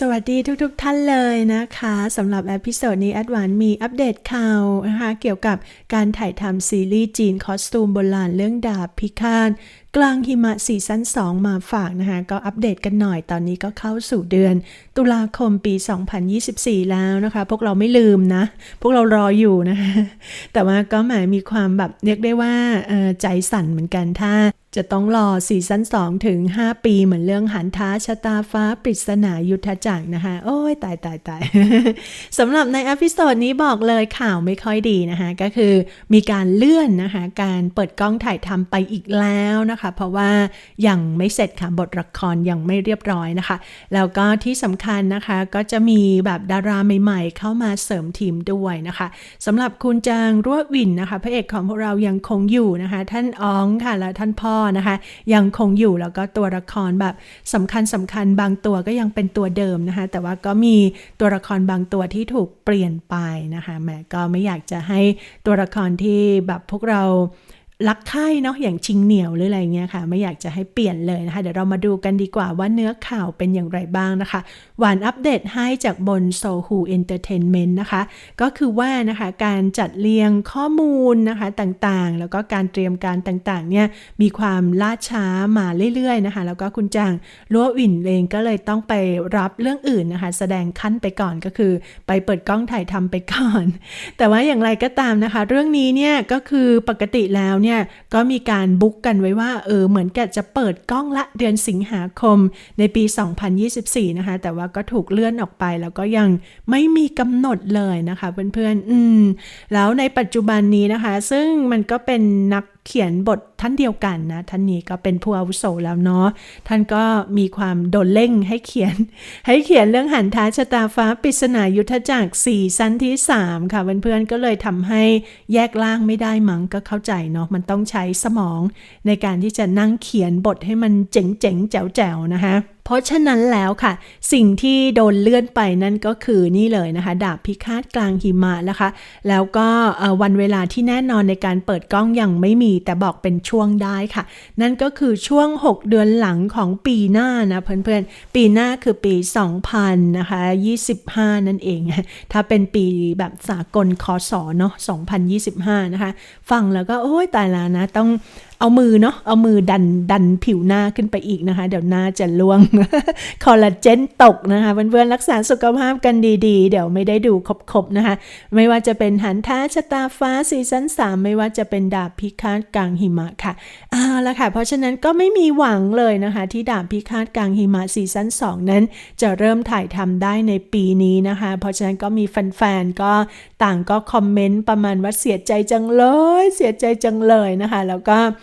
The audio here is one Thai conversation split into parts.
สวัสดีทุกๆทท่านเลยนะคะสำหรับเอพิโซดนี้แอดวานมีอัปเดตข่าวนะคะ เกี่ยวกับการถ่ายทำซีรีส์จีนคอสตูมโบราณเรื่องดาบพิฆาต กลางหิมะซีซั่น2 มาฝากนะคะก็อัปเดตกันหน่อยตอนนี้ก็เข้าสู่เดือน ตุลาคมปี 2024 แล้วนะคะ พวกเราไม่ลืมนะ พวกเรารออยู่นะคะแต่ว่าก็หมายมีความแบบเรียกได้ว่าใจสั่นเหมือนกันถ้าจะต้องรอซีซั่น2 ถึง 5 ปีเหมือนเรื่องหันท้าชะตาฟ้าปริศนายุทธจักรนะคะ โอ้ยตายตายตายสำหรับในอพิโซดนี้บอกเลยข่าวไม่ค่อยดีนะคะ ก็คือมีการเลื่อนนะคะ การเปิดกล้องถ่ายทำไปอีกแล้วนะคะเพราะว่ายังไม่เสร็จค่ะบทละครยังไม่เรียบร้อยนะคะ แล้วก็ที่สำคัญนะคะก็จะมีแบบดาราใหม่ๆ เข้ามาเสริมทีมด้วยนะคะสำหรับคุณจางรั่ววินนะคะ พระเอกของพวกเรายังคงอยู่นะคะ ท่านอองค่ะและท่านพ่อนะคะ ยังคงอยู่แล้วก็ตัวละครแบบสำคัญสำคัญบางตัวก็ยังเป็นตัวเดิมนะคะ แต่ว่าก็มีตัวละครบางตัวที่ถูกเปลี่ยนไปนะคะแม่ก็ไม่อยากจะให้ตัวละครที่แบบพวกเรา รักใคร่เนาะอย่างชิงเหนียวหรืออะไรเงี้ยค่ะ ไม่อยากจะให้เปลี่ยนเลยนะคะ เดี๋ยวเรามาดูกันดีกว่าว่าเนื้อข่าวเป็นอย่างไรบ้างนะคะ หวานอัปเดตให้จากบนโซฮูเอนเตอร์เทนเมนต์นะคะ ก็คือว่านะคะการจัดเรียงข้อมูลนะคะต่างๆ แล้วก็การเตรียมการต่างๆเนี่ยมีความล่าช้ามาเรื่อยๆนะคะ แล้วก็คุณจางลัววินเองก็เลยต้องไปรับเรื่องอื่นนะคะ แสดงขั้นไปก่อนก็คือ ไปเปิดกล้องถ่ายทำไปก่อน แต่ว่าอย่างไรก็ตามนะคะ เรื่องนี้เนี่ยก็คือปกติแล้วเนี่ยก็มีการบุ๊กกันไว้ว่าเออเหมือนกับจะเปิดกล้องละเดือนสิงหาคมในปี 2024 นะคะ แต่ว่าก็ถูกเลื่อนออกไปแล้วก็ยังไม่มีกำหนดเลยนะคะเพื่อนๆ อืม แล้วในปัจจุบันนี้นะคะ ซึ่งมันก็เป็นนักเขียนบทท่านเดียวกันนะ ท่านนี้ก็เป็นผู้อาวุโสแล้วเนาะท่านก็มีความโดนเร่งให้เขียน ให้เขียนเรื่องหันท้าชะตาฟ้าปริศนายุทธจักรสี่สั้นที่ 3 ค่ะเพื่อนๆก็เลยทำให้แยกล่างไม่ได้มั้งก็เข้าใจเนาะมันต้องใช้สมองในการที่จะนั่งเขียนบทให้มันเจ๋งๆแจ๋วๆนะคะเพราะฉะนั้นแล้วค่ะ สิ่งที่โดนเลื่อนไปนั่นก็คือนี่เลยนะคะ ดาบพิฆาตกลางหิมะนะคะ แล้วก็วันเวลาที่แน่นอนในการเปิดกล้องยังไม่มีแต่บอกเป็นช่วงได้ค่ะ นั่นก็คือช่วง 6 เดือนหลังของปีหน้านะเพื่อนๆ ปีหน้าคือปี 2000นะคะ25 นั่นเอง ถ้าเป็นปีแบบสากลคอสเนาะ2025 นะคะ ฟังแล้วก็โอ้ยตายแล้วนะ ต้องเอามือเนาะเอามือดันดันผิวหน้าขึ้นไปอีกนะคะ เดี๋ยวหน้าจะล่วงคอลลาเจนตกนะคะเพื่อนๆรักษาสุขภาพกันดีๆ เดี๋ยวไม่ได้ดูครบๆนะคะ ไม่ว่าจะเป็นหันท้าชะตาฟ้าซีซั่น3 ไม่ว่าจะเป็นดาบพิฆาตกลางหิมะค่ะเอาละค่ะ เพราะฉะนั้นก็ไม่มีหวังเลยนะคะ ที่ดาบพิฆาตกลางหิมะซีซั่น2 นั้น จะเริ่มถ่ายทำได้ในปีนี้นะคะ เพราะฉะนั้นก็มีแฟนๆก็ต่างก็คอมเมนต์ประมาณว่าเสียใจจังเลย เสียใจจังเลยนะคะ แล้วก็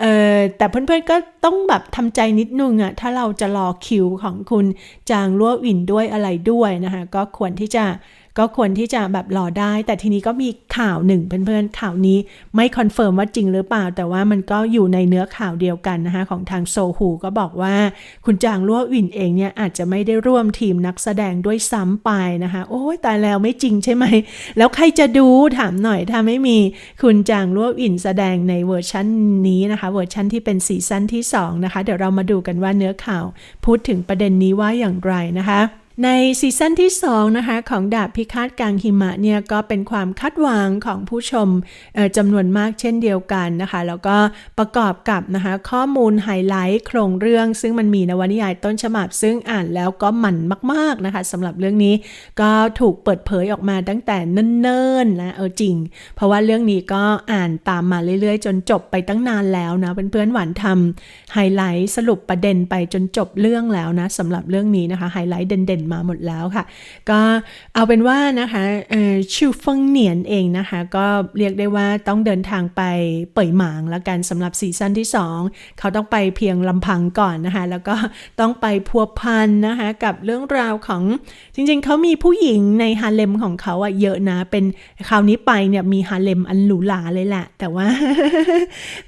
เออแต่เพื่อนๆก็ต้องแบบทำใจนิดนึงอะถ้าเราจะรอคิวของคุณจางลั่ววินด้วยอะไรด้วยนะคะ ก็ควรที่จะก็ควรที่จะแบบรอได้ แต่ทีนี้ก็มีข่าวหนึ่งเพื่อนๆข่าวนี้ไม่คอนเฟิร์มว่าจริงหรือเปล่า แต่ว่ามันก็อยู่ในเนื้อข่าวเดียวกันนะคะ ของทางโซฮูก็บอกว่า คุณจางลั่ววินเองเนี่ยอาจจะไม่ได้ร่วมทีมนักแสดงด้วยซ้ำไปนะคะ โอ้ยตายแล้วไม่จริงใช่ไหม แล้วใครจะดูถามหน่อยถ้าไม่มีคุณจางลั่ววินแสดงในเวอร์ชันนี้นะคะเวอร์ชันที่เป็นซีซั่นที่2นะคะเดี๋ยวเรามาดูกันว่าเนื้อข่าว พูดถึงประเด็นนี้ว่าอย่างไรนะคะ ในซีซั่นที่2นะคะของดาบพิฆาตกลางหิมะเนี่ยก็เป็นความคาดหวังของผู้ชมจำนวนมากเช่นเดียวกันนะคะแล้วก็ประกอบกับนะคะข้อมูลไฮไลท์โครงเรื่อง ซึ่งมันมีนวนิยายต้นฉบับ ซึ่งอ่านแล้วก็หมันมากๆนะคะสำหรับเรื่องนี้ก็ถูกเปิดเผยออกมาตั้งแต่เนิ่นๆนะเออจริง เพราะว่าเรื่องนี้ก็อ่านตามมาเรื่อยๆ จนจบไปตั้งนานแล้วนะเพื่อนๆหวานทำไฮไลท์สรุปประเด็นไปจนจบเรื่องแล้วนะสำหรับเรื่องนี้นะคะไฮไลท์เด่นมาหมดแล้วค่ะ ก็เอาเป็นว่านะคะชิวฟงเหนียนเองนะคะ ก็เรียกได้ว่าต้องเดินทางไปเป่ยหมางแล้วกันสำหรับซีซั่นที่ 2 เขาต้องไปเพียงลำพังก่อนนะคะ แล้วก็ต้องไปพัวพันนะคะกับเรื่องราวของจริงๆ เขามีผู้หญิงในฮาเลมของเขาอะเยอะนะ เป็นคราวนี้ไปเนี่ยมีฮาเลมอันหรูหราเลยแหละ แต่ว่า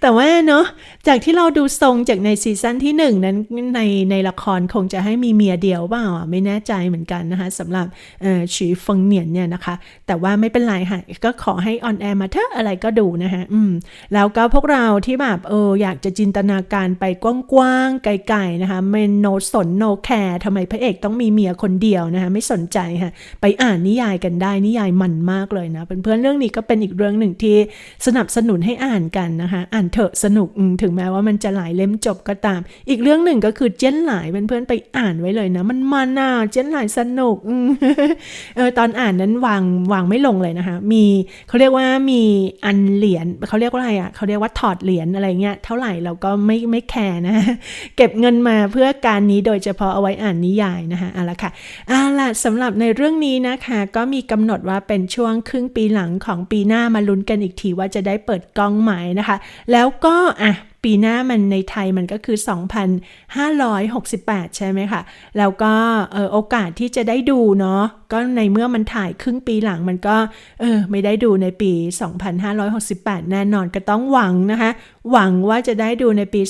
แต่ว่าเนาะจากที่เราดูทรงจากในซีซั่นที่ 1 นั้นในในละครคงจะให้มีเมียเดียวเปล่าไม่แน่ใจเหมือนกันนะคะสำหรับฉีฟงเหนียนเนี่ยนะคะ แต่ว่าไม่เป็นไรค่ะก็ขอให้ออนแอร์มาเถอะอะไรก็ดูนะคะอืมแล้วก็พวกเราที่แบบเอออยากจะจินตนาการไปกว้างๆไกลๆนะคะเมนโนสนโนแคร์ทำไมพระเอกต้องมีเมียคนเดียวนะคะไม่สนใจค่ะไปอ่านนิยายกันได้นิยายมันมากเลยนะเพื่อนๆเรื่องนี้ก็เป็นอีกเรื่องหนึ่งที่สนับสนุนให้อ่านกันนะคะอ่านเถอะสนุกถึงแม้ว่ามันจะหลายเล่มจบก็ตาม อีกเรื่องหนึ่งก็คือเจนหลายเพื่อนๆไปอ่านไว้เลยนะ มันมันอะเจนหลายสนุกเออตอนอ่านนั้นวางวางไม่ลงเลยนะคะ มีเขาเรียกว่ามีอันเหรียญเขาเรียกว่าอะไรอะเขาเรียกว่าถอดเหรียญอะไรเงี้ยเท่าไหร่เราก็ไม่ไม่แคร์นะเก็บเงินมาเพื่อการนี้โดยเฉพาะเอาไว้อ่านนิยายนะคะเอาละค่ะเอาละสำหรับในเรื่องนี้นะคะ ก็มีกำหนดว่าเป็นช่วงครึ่งปีหลังของปีหน้ามาลุ้นกันอีกทีว่าจะได้เปิดกล้องไหมนะคะ แล้วก็อะปีหน้ามันในไทยมันก็คือ 2,568 ใช่ไหมคะ แล้วก็เออโอกาสที่จะได้ดูเนาะก็ในเมื่อมันถ่ายครึ่งปีหลังมันก็เออไม่ได้ดูในปี 2,568 แน่นอนก็ต้องหวังนะคะ หวังว่าจะได้ดูในปี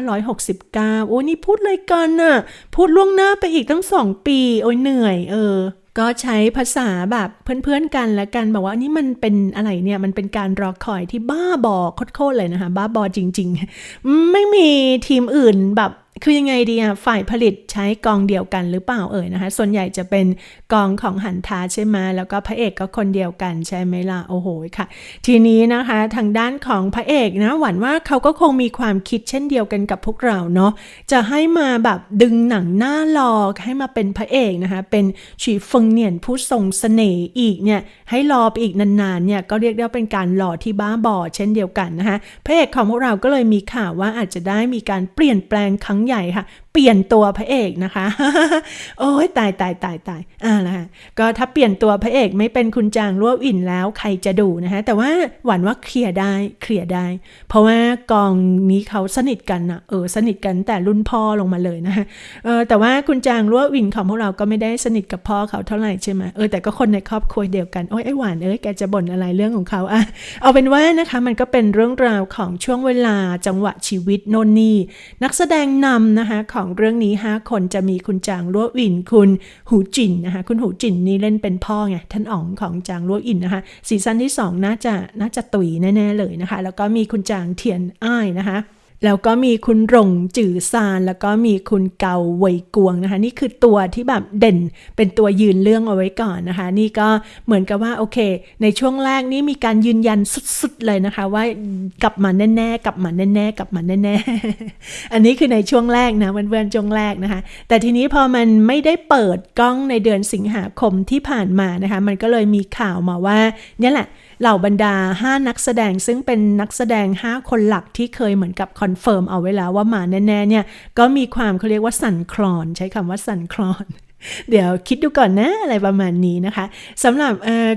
2,569 โอ้นี่พูดเลยกันน่ะ พูดล่วงหน้าไปอีกตั้ง 2 ปี โอ้ยเหนื่อย เออ ก็ใช้ภาษาแบบเพื่อนๆกันและกันบอกว่านี่มันเป็นอะไรเนี่ยมันเป็นการรอคอยที่บ้าบอโคตรๆเลยนะคะ บ้าบอจริง ๆ ไม่มีทีมอื่นแบบ คือยังไงดีอะฝ่ายผลิตใช้กองเดียวกันหรือเปล่าเอ่ยนะคะ ส่วนใหญ่จะเป็นกองของหันทาใช่ไหมแล้วก็พระเอกก็คนเดียวกันใช่ไหมล่ะโอ้โหค่ะ ทีนี้นะคะทางด้านของพระเอกนะหวั่นว่าเขาก็คงมีความคิดเช่นเดียวกันกับพวกเราเนาะจะให้มาแบบดึงหนังหน้าหลอกให้มาเป็นพระเอกนะคะเป็นฉีฟงเนียนผู้ทรงเสน่ห์อีกเนี่ยให้รอไปอีกนานๆเนี่ยก็เรียกได้ว่าเป็นการหล่อที่บ้าบอเช่นเดียวกันนะคะพระเอกของพวกเราก็เลยมีข่าวว่าอาจจะได้มีการเปลี่ยนแปลงครั้งใหญ่ค่ะ ปลี่ยนตัวพระเอกนะคะ โอ้ยตายตายตายตายอ่าละค่ะก็ถ้าเปลี่ยนตัวพระเอกไม่เป็นคุณจางรั่วอินแล้วใครจะดูนะคะ แต่ว่าหวั่นว่าเคลียร์ได้เคลียร์ได้ เพราะว่ากองนี้เขาสนิทกันนะเออสนิทกันแต่รุ่นพ่อลงมาเลยนะคะเออแต่ว่าคุณจางรั่วอินของพวกเราก็ไม่ได้สนิทกับพ่อเขาเท่าไหร่ใช่ไหมเออแต่ก็คนในครอบครัวเดียวกันโอ้ยไอ้หวานเอ้ยแกจะบ่นอะไรเรื่องของเขาอะเอาเป็นว่านะคะมันก็เป็นเรื่องราวของช่วงเวลาจังหวะชีวิตโน่นนี่นักแสดงนำนะคะของเรื่องนี้ 5 คนจะมีคุณจางรั่วอิน คุณหูจินนะคะ คุณหูจินนี่เล่นเป็นพ่อไง ท่านอ๋องของจางรั่วอินนะคะซีซั่นที่ 2 น่าจะน่าจะตุยแน่ๆเลยนะคะ แล้วก็มีคุณจางเทียนอ้ายนะคะ แล้วก็มีคุณหรงจื่อซาน แล้วก็มีคุณเกาเวยกวงนะคะ นี่คือตัวที่แบบเด่นเป็นตัวยืนเรื่องเอาไว้ก่อนนะคะ นี่ก็เหมือนกับว่าโอเค ในช่วงแรกนี่มีการยืนยันสุดๆเลยนะคะ ว่ากลับมาแน่ๆกลับมาแน่ๆกลับมาแน่ๆอันนี้คือในช่วงแรกนะเพื่อนๆช่วงแรกนะคะ แต่ทีนี้พอมันไม่ได้เปิดกล้องในเดือนสิงหาคมที่ผ่านมานะคะ มันก็เลยมีข่าวมาว่าเนี่ยแหละ เหล่าบรรดา 5 นักแสดงซึ่งเป็นนักแสดง 5 คนหลักที่เคยเหมือนกับคอนเฟิร์มเอาไว้แล้วว่ามาแน่ๆเนี่ยก็มีความเขาเรียกว่าสั่นคลอน ใช้คำว่าสั่นคลอน เดี๋ยวคิดดูก่อนนะ อะไรประมาณนี้นะคะสำหรับ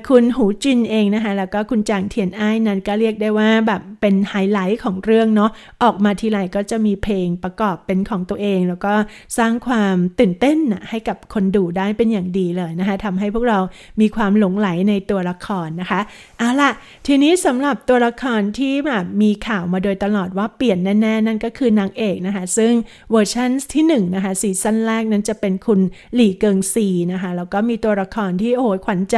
คุณหูจินเองนะคะ แล้วก็คุณจางเทียนอ้ายนั้นก็เรียกได้ว่าแบบเป็นไฮไลท์ของเรื่องเนาะออกมาทีไรก็จะมีเพลงประกอบเป็นของตัวเอง แล้วก็สร้างความตื่นเต้นนะให้กับคนดูได้เป็นอย่างดีเลยนะคะทำให้พวกเรามีความหลงไหลในตัวละครนะคะเอาล่ะ ทีนี้สำหรับตัวละครที่แบบมีข่าวมาโดยตลอดว่าเปลี่ยนแน่ๆนั่นก็คือนางเอกนะคะ ซึ่งเวอร์ชันที่1นนะคะซีซั่นแรกนั้นจะเป็นคุณหลีเกิงซีนะคะ แล้วก็มีตัวละครที่โอ้ยขวัญใจ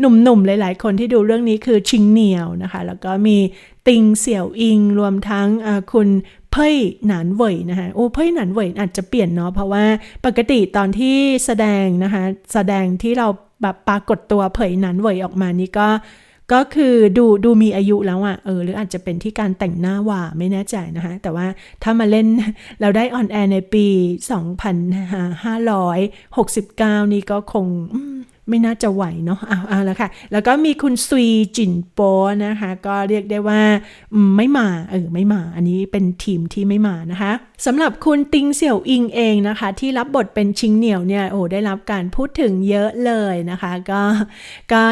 หนุ่มๆ หลายๆ คนที่ดูเรื่องนี้คือชิงเหนียวนะคะ แล้วก็มีติงเสี่ยวอิง รวมทั้งคุณเพ่ยหนานเว่ยนะคะโอ้เพ่ยหนานเว่ยอาจจะเปลี่ยนเนาะเพราะว่าปกติตอนที่แสดงนะคะ แสดงที่เราแบบปรากฏตัวเผยหนานเว่ยออกมานี่ก็ ก็คือดูดูมีอายุแล้วอะ่ะเออหรืออาจจะเป็นที่การแต่งหน้าว่าไม่แน่ใจนะคะ แต่ว่าถ้ามาเล่นเราได้ออนแอร์ในปี 2569 นี่ก็คง ไม่น่าจะไหวเนาะเอาเอาละค่ะ แล้วก็มีคุณซุยจินโปนะคะ ก็เรียกได้ว่าไม่มา เออ ไม่มา อันนี้เป็นทีมที่ไม่มานะคะสำหรับคุณติงเสี่ยวอิงเองนะคะ ที่รับบทเป็นชิงเหนียวเนี่ยโอ้ได้รับการพูดถึงเยอะเลยนะคะ ก็ก็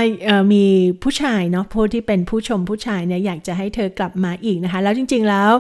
มีผู้ชายเนาะผู้ที่เป็นผู้ชมผู้ชายเนี่ยอยากจะให้เธอกลับมาอีกนะคะ แล้วจริง ๆแล้ว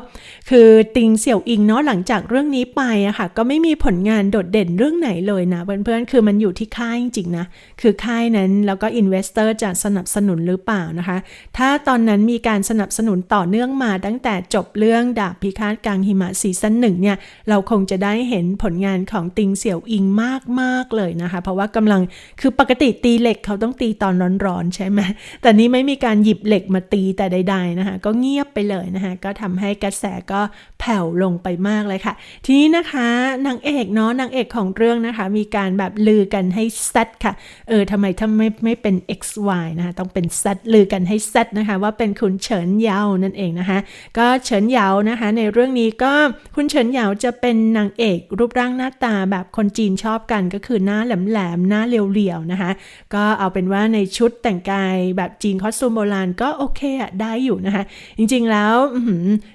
คือติงเสี่ยวอิงเนาะหลังจากเรื่องนี้ไปอะคะ่ะก็ไม่มีผลงานโดดเด่นเรื่องไหนเลยนะเพื่อนๆคือมันอยู่ที่ค่ายจริงๆนะคือค่ายนั้นแล้วก็อินเวสเตอร์จะสนับสนุนหรือเปล่านะคะ ถ้าตอนนั้นมีการสนับสนุนต่อเนื่องมาตั้งแต่จบเรื่องดาบพิฆาตกลางหิมะซีซั่นหนึ่งเนี่ย เราคงจะได้เห็นผลงานของติงเสี่ยวอิงมากมาก ๆ เลยนะคะ เพราะว่ากำลังคือปกติตีเหล็กเขาต้องตีตอนร้อนๆใช่ไหมแต่นี้ไม่มีการหยิบเหล็กมาตีแต่ใด ๆ นะคะ ก็เงียบไปเลยนะคะ ก็ทำให้กระแสก็แผ่วลงไปมากเลยค่ะ ทีนี้นะคะนางเอกเนาะนางเอกของเรื่องนะคะ มีการแบบลือกันให้แซดค่ะเออทำไมถ้าไม่ไม่เป็น XY นะคะต้องเป็นแซดลือกันให้แซดนะคะว่าเป็นคุณเฉินเยานั่นเองนะคะก็เฉินเยานะคะในเรื่องนี้ก็คุณเฉินเยาจะเป็นนางเอกรูปร่างหน้าตาแบบคนจีนชอบกันก็คือหน้าแหลมๆหน้าเรียวๆนะคะก็เอาเป็นว่าในชุดแต่งกายแบบจีนคอสตูมโบราณก็โอเคอะได้อยู่นะคะจริงๆแล้ว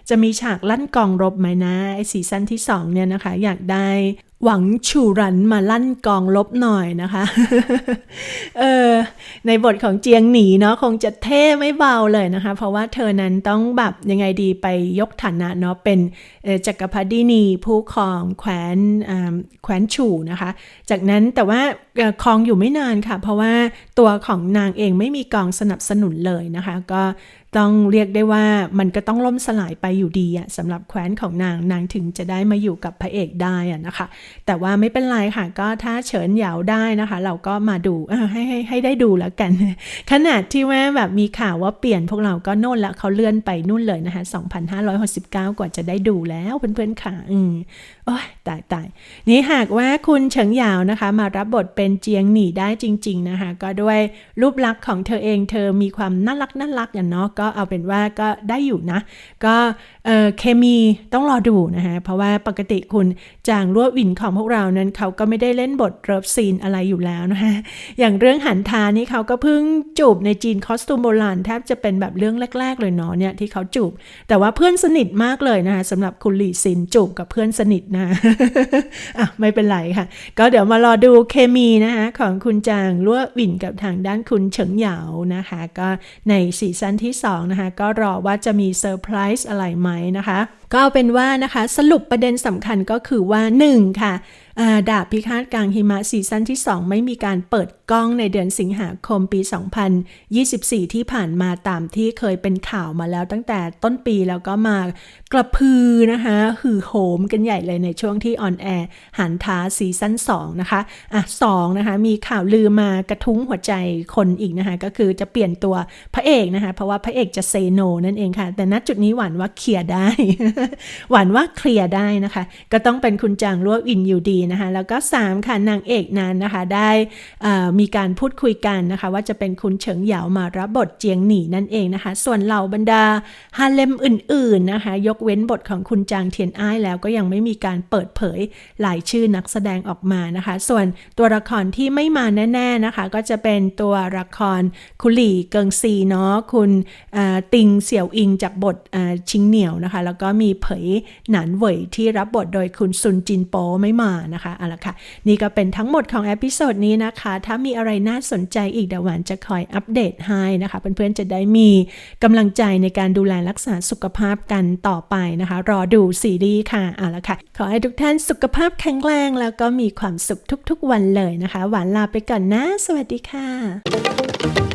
จะมีฉากลั่นกองรบไหมนะไอซีซั่นที่2เนี่ยนะคะอยากได้ หวังชูรันมาลั่นกองลบหน่อยนะคะ เออในบทของเจียงหนีเนาะคงจะเท่ไม่เบาเลยนะคะ เพราะว่าเธอนั้นต้องแบบยังไงดีไปยกฐานะเนาะเป็นจักรพรรดินีผู้ครองแคว้นแคว้นฉูนะคะ จากนั้นแต่ว่าครองอยู่ไม่นานค่ะ เพราะว่าตัวของนางเองไม่มีกองสนับสนุนเลยนะคะ ก็ต้องเรียกได้ว่ามันก็ต้องล่มสลายไปอยู่ดีอะสำหรับแคว้นของนางนางถึงจะได้มาอยู่กับพระเอกได้อะนะคะ แต่ว่าไม่เป็นไรค่ะก็ถ้าเฉินเหยาได้นะคะ เราก็มาดูให้ให้ให้ได้ดูแล้วกัน ขนาดที่ว่าแบบมีข่าวว่าเปลี่ยนพวกเราก็โน่นละเขาเลื่อนไปนู่นเลยนะคะ 2,569 กว่าจะได้ดูแล้วเพื่อนๆค่ะอืม โอ้ยตายตายนี่หากว่าคุณเฉิงหยาวนะคะ มารับบทเป็นเจียงหนีได้จริง ๆ นะคะ ก็ด้วยรูปลักษณ์ของเธอเองเธอมีความน่ารักน่ารักอย่างเนาะก็เอาเป็นว่าก็ได้อยู่นะ ก็เออเคมีต้องรอดูนะคะ เพราะว่าปกติคุณจางรั่ววินของพวกเรานั้นเขาก็ไม่ได้เล่นบทเริฟซีนอะไรอยู่แล้วนะคะอย่างเรื่องหันทานี่เขาก็เพิ่งจูบในจีนคอสตูมโบราณแทบจะเป็นแบบเรื่องแรก ๆ เลยเนาะเนี่ยที่เขาจูบ แต่ว่าเพื่อนสนิทมากเลยนะคะสำหรับคุณหลี่ซินจูบกับเพื่อนสนิทนะอะไม่เป็นไรค่ะ ก็เดี๋ยวมารอดูเคมีนะคะของคุณจางรั่ววินกับทางด้านคุณเฉิงเหยานะคะ ก็ในซีซั่นที่ 2 นะคะ ก็รอว่าจะมีเซอร์ไพรส์อะไรไหมนะคะ ก็เอาเป็นว่านะคะสรุปประเด็นสำคัญก็คือว่า 1 ค่ะอ่าดาบพิฆาตกลางหิมะซีซั่นที่ 2 ไม่มีการเปิด กล้องในเดือนสิงหาคมปี 2024 ที่ผ่านมาตามที่เคยเป็นข่าวมาแล้วตั้งแต่ต้นปีแล้วก็มากระพือนะคะหือโหมกันใหญ่เลยในช่วงที่ออนแอร์หันท้าซีซั่น2นะคะอะ2นะคะมีข่าวลือมากระทุ้งหัวใจคนอีกนะคะก็คือจะเปลี่ยนตัวพระเอกนะคะเพราะว่าพระเอกจะเซโนนั่นเองค่ะ แต่ณจุดนี้หวานว่าเคลียร์ได้ หวานว่าเคลียร์ได้นะคะ ก็ต้องเป็นคุณจางรั่วอินอยู่ดีนะคะแล้วก็ 3 ค่ะนางเอกนั้นนะคะได้อ่อมีการพูดคุยกันนะคะ ว่าจะเป็นคุณเฉิงเหยามารับบทเจียงหนีนั่นเองนะคะ ส่วนเหล่าบรรดาฮาเลมอื่น ๆนะคะ ยกเว้นบทของคุณจางเทียนอ้ายแล้วก็ยังไม่มีการเปิดเผยหลายชื่อนักแสดงออกมานะคะ ส่วนตัวละครที่ไม่มาแน่ ๆนะคะ ก็จะเป็นตัวละครคุหลี่เกิงซีเนาะคุณติงเสี่ยวอิงจากบทชิงเหนียวนะคะ แล้วก็มีเผยหนานเหวยที่รับบทโดยคุณซุนจินโปไม่มานะคะเอาละค่ะนี่ก็เป็นทั้งหมดของเอพิโซดนี้นะคะถ้ามมีอะไรน่าสนใจอีกเดี๋ยวหวานจะคอยอัปเดตให้นะคะเพื่อนๆจะได้มีกำลังใจในการดูแลรักษาสุขภาพกันต่อไปนะคะ รอดูซีรีส์ค่ะเอาละค่ะ ขอให้ทุกท่านสุขภาพแข็งแรงแล้วก็มีความสุขทุกๆวันเลยนะคะ หวานลาไปก่อนนะ สวัสดีค่ะ